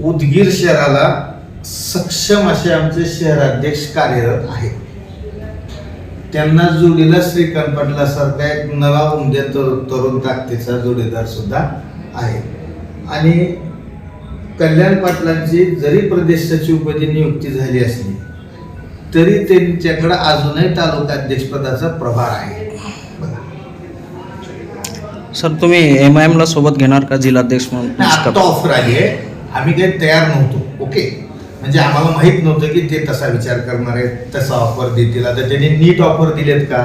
उदगीर शहराला सक्षम असे आमचे शहराध्यक्ष कार्यरत आहेत. त्यांना जोडीला श्रीकांत पाटलासारखा एक नवा उमद्या तर- तरुण ताकदीचा जोडीदार सुद्धा आहे. आणि कल्याण पाटलांची जरी प्रदेशाची उपदी नियुक्ती झाली असली तरी त्यांच्याकडे अजूनही तालुका अध्यक्षपदाचा प्रभार आहे. सर तुम्ही एम आय एमला सोबत घेणार का? जिल्हाध्यक्ष म्हणून? आत्ता ऑफर आहे. आम्ही काही तयार नव्हतो. ओके? म्हणजे आम्हाला माहीत नव्हतं की ते तसा विचार करणार आहेत तसा ऑफर देतील. आता त्यांनी नीट ऑफर दिलेत का?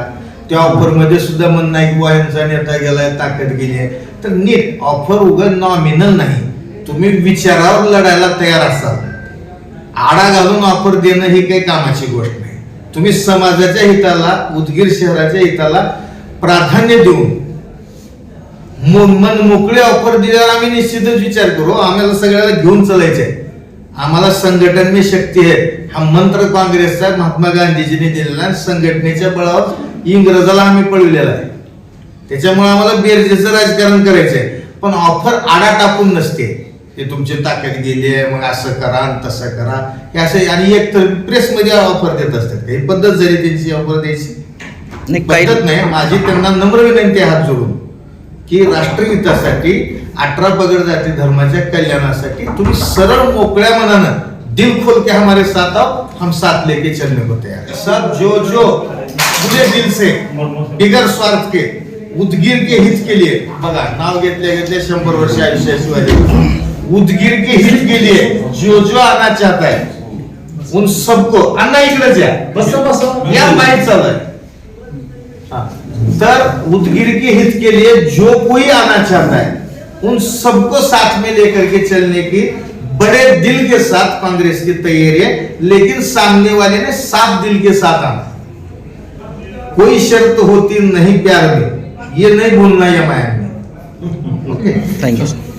त्या ऑफरमध्ये सुद्धा म्हणणं आहे की बुवा यांचा नेता गेलाय ताकद गेली आहे. तर नीट ऑफर उघड नॉमिनल नाही. तुम्ही विचारावर लढायला तयार असाल. आडा घालून ऑफर देणं ही काही कामाची गोष्ट नाही. तुम्ही समाजाच्या हिताला उदगीर शहराच्या हिताला प्राधान्य देऊन मन मोकळे ऑफर दिल्यावर आम्ही निश्चितच विचार करू आम्हाला सगळ्याला घेऊन चालायचंय. आम्हाला संघटन में शक्ती आहे. हा मंत्र काँग्रेसचा महात्मा गांधीजींनी दिलेला संघटनेच्या बळावर इंग्रजाला आम्ही पळविलेला आहे. त्याच्यामुळे आम्हाला बेरजेचं राजकारण करायचंय. पण ऑफर आडा टाकून नसते. ते तुमची ताकद गेली आहे मग असं करा तसं करा. हे असं आणि एक तर प्रेसमध्ये ऑफर देत असतात. काही पद्धत झाली त्यांची ऑफर द्यायची. पद्धत नाही. माझी त्यांना नम्र विनंती हात जोडून. की राष्ट्रहितासाठी अठरा पगड जाती धर्माच्या कल्याणासाठी तुम्ही सरळ मोकळ्या मनानं दिल खोल के हमारे साथ आओ हम साथ लेके चलने को तैयार। सब जो जो खुले दिल से बिगर स्वार्थ के उदगीर के हित के लिए बघा नाव घेतले घेतले शंभर वर्ष आयुष्याशिवाय उदगीर के हित के लिए जो जो आना चाहता है उन सबको अन्ना इकडेच या बस बस. या माहीत चालू आहे. तर उदगिर के हित के लिए जो कोई आना चाहता है, उन सबको साथ में लेकर के चलने की बड़े दिल के साथ कांग्रेस की तैयारी है, लेकिन सामने वाले ने साफ़ दिल के साथ आना। कोई शर्त होती नहीं प्यार में। ये नहीं भूलना ये माया में। Okay thank sir